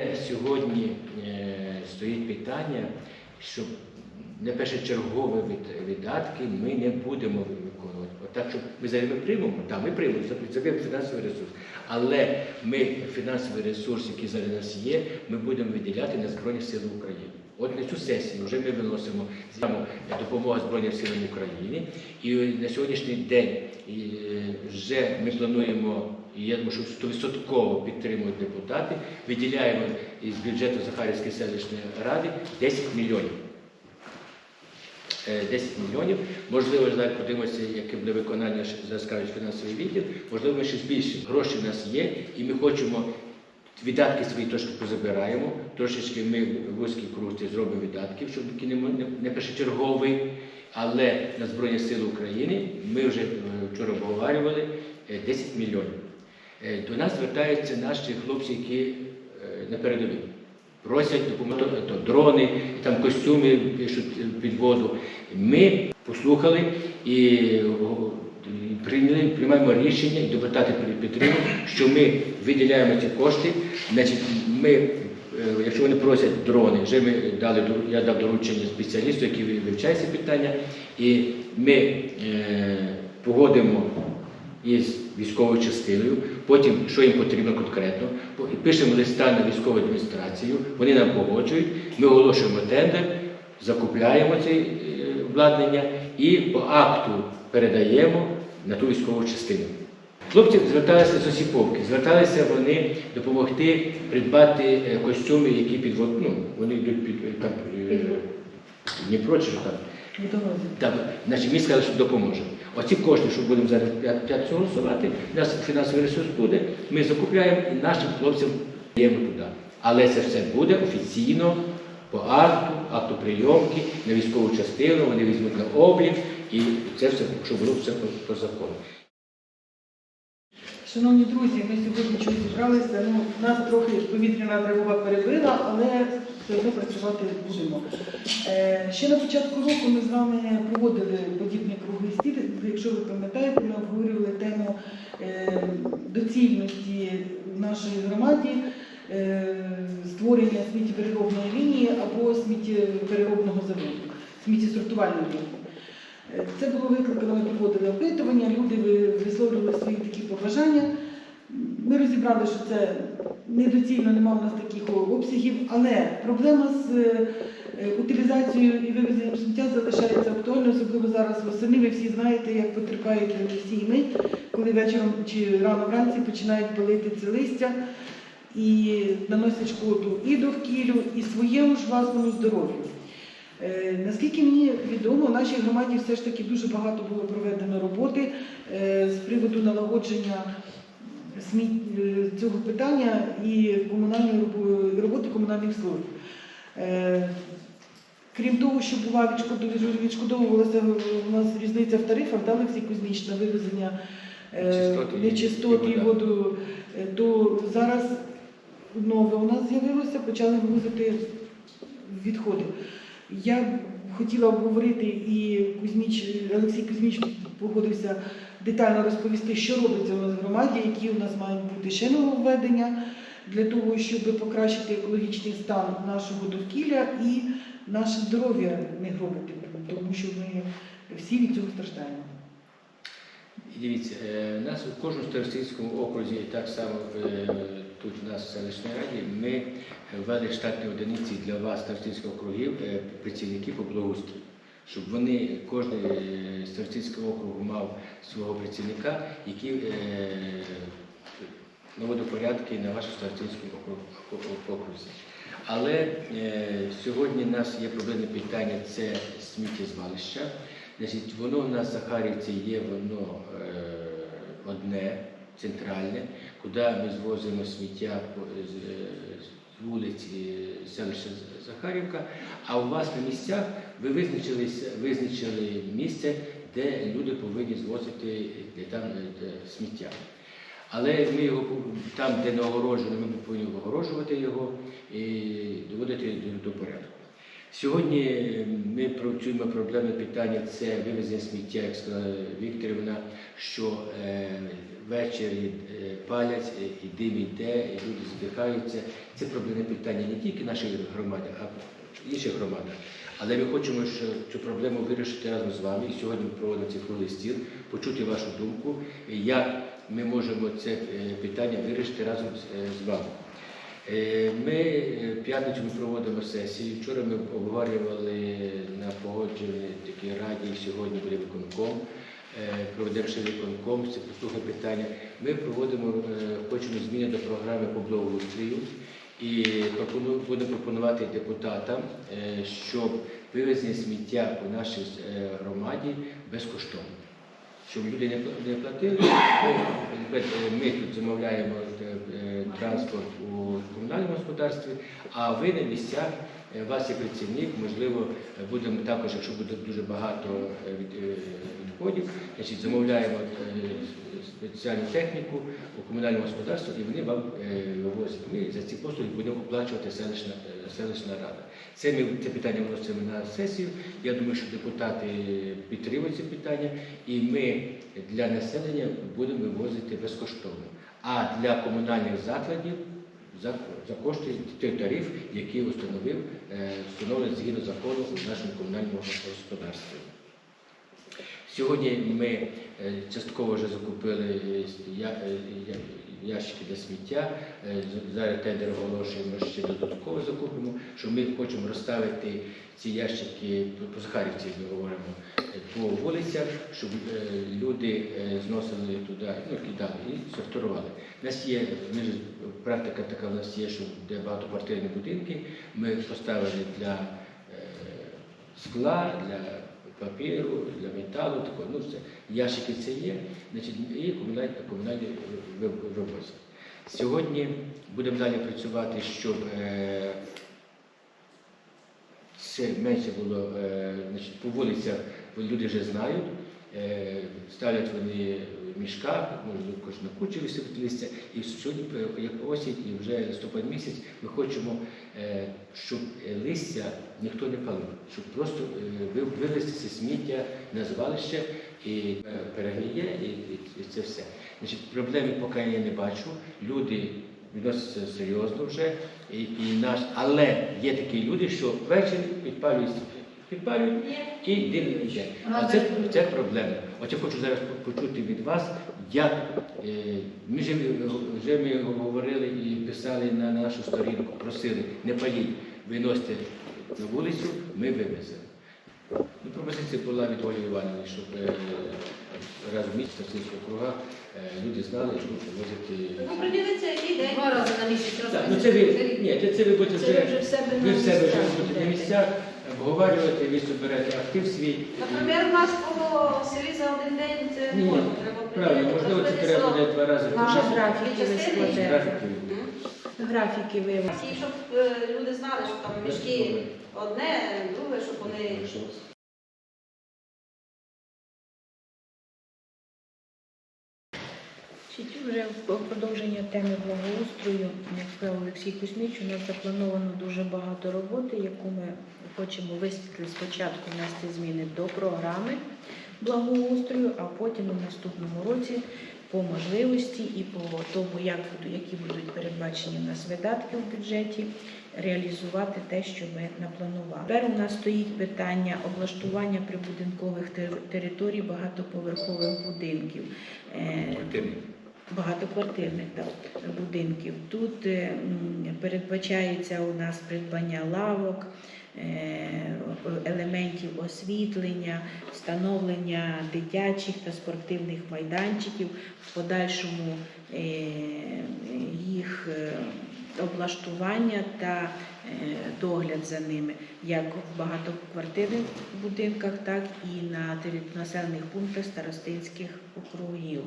Е, Сьогодні е, стоїть питання, що не першочергові видатки ми не будемо виконувати. Так, що ми ми приймемо, так, ми приймемо, заберемо фінансовий ресурс. Але ми фінансовий ресурс, який зараз у нас є, ми будемо виділяти на Збройні Сили України. От на цю сесію вже ми виносимо знову допомога Збройним силам України. І на сьогоднішній день е, вже ми плануємо, і я думаю, що 100% підтримують депутати, виділяємо із бюджету Захарівської селищної ради 10 мільйонів. Е, 10 мільйонів. Можливо, зараз подивимося, яке буде виконання, зараз скажуть фінансовий відділ. Можливо, ми ще збільшимо. Гроші в нас є, і ми хочемо видатки свої трошки позабираємо. Трошечки ми в вузькій крутці зробимо видатків, щоб не, не, першочерговий. Але на Збройні Сили України ми вже е, вчора обговорювали е, 10 мільйонів. Е, До нас звертаються наші хлопці, які е, на передовій. Просять допомогти то дрони, там костюми пишуть під воду. Ми послухали і прийняли, приймаємо рішення і депутати підтримують, що ми виділяємо ці кошти. Значить, ми, е, якщо вони просять дрони, вже ми дали я дав доручення спеціалісту, який вивчає ці питання, і ми е, погодимо із військовою частиною, потім що їм потрібно конкретно, пишемо листа на військову адміністрацію, вони нам погоджують, ми оголошуємо тендер, закупляємо це е, обладнання і по акту передаємо на ту військову частину. Хлопці зверталися з Осіповки, зверталися вони допомогти придбати е, костюми, які під ну, вони йдуть під е, там, Дніпро чи що там. Так, значить, ми сказали, що допоможемо. Оці кошти, що будемо зараз п'ят- п'ятницю голосувати, у нас фінансовий ресурс буде, ми закупляємо і нашим хлопцям даємо туди. Але це все буде офіційно по акту, акту прийомки, на військову частину, вони візьмуть на облік, і це все, щоб було все по, по закону. Шановні друзі, ми сьогодні чому зібралися. Ну, нас трохи повітряна тривога перебила, але все одно працювати будемо. Е, ще на початку року ми з вами проводили. Якщо ви пам'ятаєте, ми обговорювали тему е, доцільності в нашій громаді е, створення сміттєпереробної лінії або сміттєпереробного заводу, сміттєсортувальної лінії. Е, Це було викликано, ми проводили опитування, люди висловлювали свої такі побажання. Ми розібрали, що це недоцільно, немає у нас таких обсягів, але проблема з е, утилізацією і вивезенням сміття залишається актуальною, особливо зараз восени. Ви всі знаєте, як потерпають всі ми, коли вечором чи рано вранці починають палити це листя і наносять шкоду і довкіллю, і своєму ж власному здоров'ю. Е, Наскільки мені відомо, в нашій громаді все ж таки дуже багато було проведено роботи е, з приводу налагодження цього питання і комунальної роботи комунальних служб. Е, Крім того, що була відшкодов- відшкодовувалася у нас різниця в тарифах, да, Олексій Кузьміч, на вивезення е, Нечистот і- воду, е, то зараз нове у нас з'явилося, почали вивозити відходи. Я хотіла обговорити і Кузьміч, Олексій Кузьміч погодився детально розповісти, що робиться у нас в громаді, які у нас мають бути ще нововведення для того, щоб покращити екологічний стан нашого довкілля і наше здоров'я не гробити, тому що ми всі від цього страждаємо. Дивіться, е, у нас у кожному старостинському окрузі, так само е, тут у нас в селищній раді, ми ввели штатні одиниці для вас старостинських округів е, працівників по благоустрою, щоб вони, кожен старостинський округ мав свого працівника, який е, наводив порядки на вашому старостинському округ- окрузі. Але е, сьогодні у нас є проблемне питання це сміттєзвалища. Воно в нас в Захарівці є воно е, одне, центральне, куди ми звозимо сміття вулиці селища Захарівка. А у вас на місцях ви визначили місце, де люди повинні звозити де там де сміття. Але ми його там, де не огорожено, ми повинні огорожувати його і доводити до, до порядку. Сьогодні ми працюємо проблемне питання це вивезення сміття, як сказала Вікторівна, що е, ввечері е, палять, е, і дим іде, і люди задихаються. Це проблемне питання не тільки нашої громади, а в інших громадах. Але ми хочемо цю проблему вирішити разом з вами. Сьогодні ми проводимо цей круглий стіл, почути вашу думку, як ми можемо це питання вирішити разом з вами. Е, Ми е, п'ятницю ми проводимо сесію. Вчора ми обговорювали на погодженій такій раді, сьогодні буде виконком. Е, Проведемо виконком, це послухає питання. Ми проводимо, хочемо зміни до програми по благоустрою і будемо пропонувати депутатам, щоб вивезення сміття по нашій громаді безкоштовно щоб люди не платили. Ми, тут замовляємо транспорт у комунальному господарстві, а ви на місцях, е, вас є працівник, можливо, е, будемо також, якщо буде дуже багато е, від- відходів, значить замовляємо спеціальну техніку у комунальному господарстві і вони вам вивозять. Ми за ці послуги будемо оплачувати селищна, селищна рада. Це ми це питання вносимо на сесію. Я думаю, що депутати підтримують це питання, і ми для населення будемо вивозити безкоштовно. А для комунальних закладів за, за кошти тих тариф, які установив, встановлені встановлений згідно закону у нашому комунальному господарстві. Сьогодні ми е, частково вже закупили е, я- е, я- ящики для сміття. Е, Зараз тендер оголошуємо, ще додатково закупимо, що ми хочемо розставити ці ящики по- Захарівці, ми говоримо, е, по вулицях, щоб е, люди зносили туди, ну, кидали і сортували. У нас є ми практика така в нас є, що де багатоквартирні будинки, ми поставили для скла, для папіру, для металу, такого, ну все. Ящики це є, значить, і комунальні, комунальні вивозять. Сьогодні будемо далі працювати, щоб е, це менше було е, значить, по вулицях, люди вже знають, е, ставлять вони мішках, можливо, також на кучі висипати листя. І сьогодні, як осінь, і вже листопад місяць, ми хочемо, е, щоб е, листя ніхто не палив, щоб просто е, вивезти сміття на звалище і перегніє, і це все. Значить, проблеми поки я не бачу. Люди відносяться серйозно вже, і, і наш, але є такі люди, що ввечері підпалюють, підпалюють і дим йде. А це, це проблема. От я хочу зараз почути від вас, як е, ми вже, вже ми говорили і писали на нашу сторінку, просили, не паліть, виносьте на вулицю, ми вивеземо. Ну, пропозиція була від Олі Івановни, щоб е, раз в місяць на цих округах е, люди знали, що привозити. Ну, приділиться який день. Два рази на місяць Так, ну це ви, ні, це, це ви будете Це вже, вже в себе ви на в себе вже місцях будете на місцях, обговорювати, ви зберете актив свій. Наприклад, у нас по селі за один день це Ні, не можна. Треба Правильно, можливо, це треба буде два рази пишати. графіки ви Частини? Графіки. М? Графіки ви І щоб е, люди знали, що там мішки одне, друге, щоб вони вже продовження теми благоустрою, як сказав Олексій Кузьміч, у нас заплановано дуже багато роботи, яку ми хочемо висвітлити спочатку внести зміни до програми благоустрою, а потім у наступному році по можливості і по тому, як які будуть передбачені в нас видатки в бюджеті, реалізувати те, що ми напланували. Тепер у нас стоїть питання облаштування прибудинкових територій багатоповерхових будинків. Е, Квартирні. Багатоквартирних будинків. Тут е, передбачається у нас придбання лавок, е, елементів освітлення, встановлення дитячих та спортивних майданчиків, в подальшому е, їх облаштування та догляд за ними, як в багатоквартирних будинках, так і на населених пунктах старостинських округів.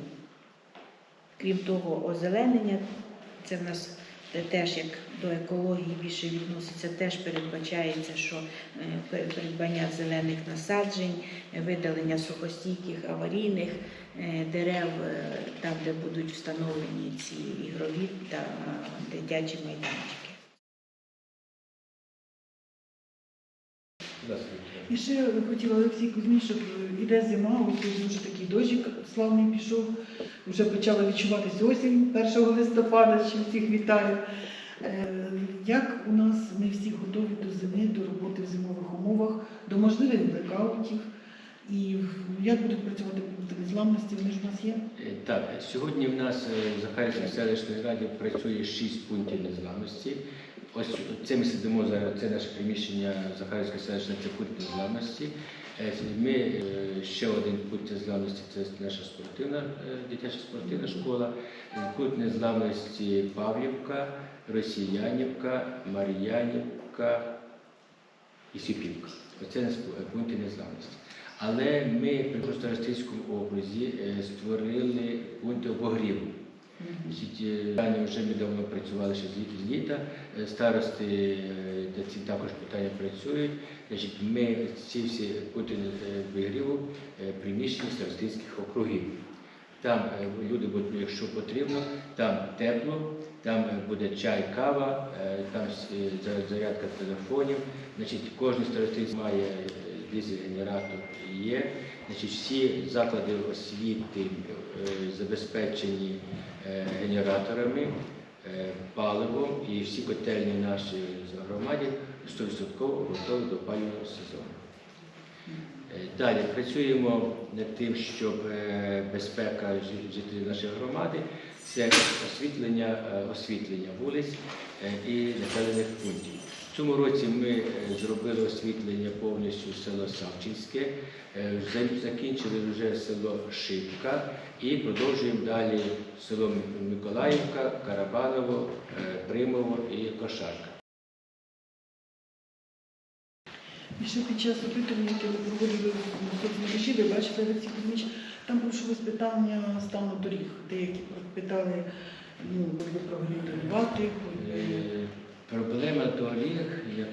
Крім того, озеленення це в нас теж як до екології більше відноситься, теж передбачається, що е, придбання зелених насаджень, видалення сухостійких аварійних е, дерев е, там, де будуть встановлені ці ігрові та дитячі майданчики. І ще хотіла Олексій Кузьмій, щоб іде зима, ось вже такий дощик славний пішов. Вже почала відчуватися осінь 1 листопада, що всіх вітаю. Е, Як у нас ми всі готові до зими, до роботи в зимових умовах, до можливих блекаутів, і як будуть працювати пункти незламності, вони ж у нас є? Е, Так, сьогодні в нас е, в Захарівській селищній раді працює 6 пунктів незламності. Ось це ми сидимо зараз, це наше приміщення Захарівської селищної, це пункт незламності. Е, Ми е, ще один пункт незламності це наша спортивна, е, дитяча спортивна школа. Пункт незламності Павлівка, Росіянівка, Мар'янівка і Сіпівка. Оце пункти незламності. Але ми при Старостинському окрузі створили пункти обогріву. Е, Питання вже давно працювали ще з літа. Е, Старости е, ці також питання працюють. Ми ці всі пункти обігріву е, приміщення старостинських округів. Там люди будуть, якщо потрібно, там тепло, там буде чай, кава, там зарядка телефонів. Значить, кожен старостин має дизель-генератор є. Значить, всі заклади освіти е, забезпечені е, генераторами, е, паливом і всі котельні наші громаді 100% готові до опалювального сезону. Далі працюємо над тим, щоб безпека жителів нашої громади це освітлення, освітлення вулиць і населених пунктів. Цьому році ми е, зробили освітлення повністю село Савчинське, е, закінчили вже село Шипка і продовжуємо далі село Миколаївка, Карабаново, е, Примово і Кошарка. Ще під час опитування, яке ви проводили в соцмережі, ви бачите, Олексій Кузьміч, там порушилось питання стану доріг. Деякі питали, ну, ви прогрунтувати, Проблема доріг, як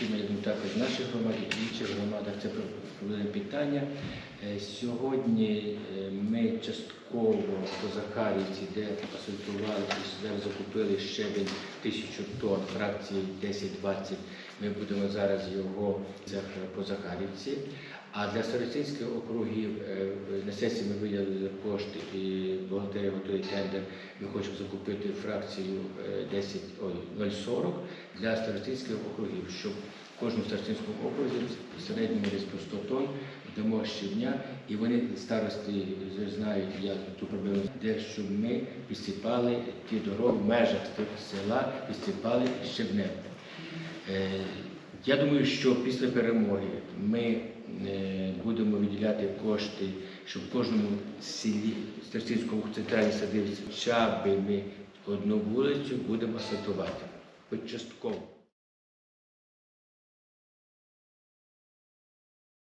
думаю, також в нашій громаді, і в інших громадах, це проблемне питання. Е, Сьогодні е, ми частково по Захарівці, де асфальтували і закупили щебень тисячу тонн фракції 10-20, ми будемо зараз його по Захарівці. А для Старостинських округів е, на сесії ми виділили кошти і бухгалтерія готує тендер. Ми хочемо закупити фракцію е, 10, ой, 0,40 для старостинських округів, щоб в кожному старостинському окрузі в середньому десь по 100 тонн дамо щодня, і вони старости вже знають, як ту проблему, де щоб ми підсипали ті дороги в межах села, підсипали щебнем. Е, Я думаю, що після перемоги ми е, будемо виділяти кошти, щоб в кожному селі Старцівському центральній садивці хоча б ми одну вулицю будемо асфальтувати, хоч частково.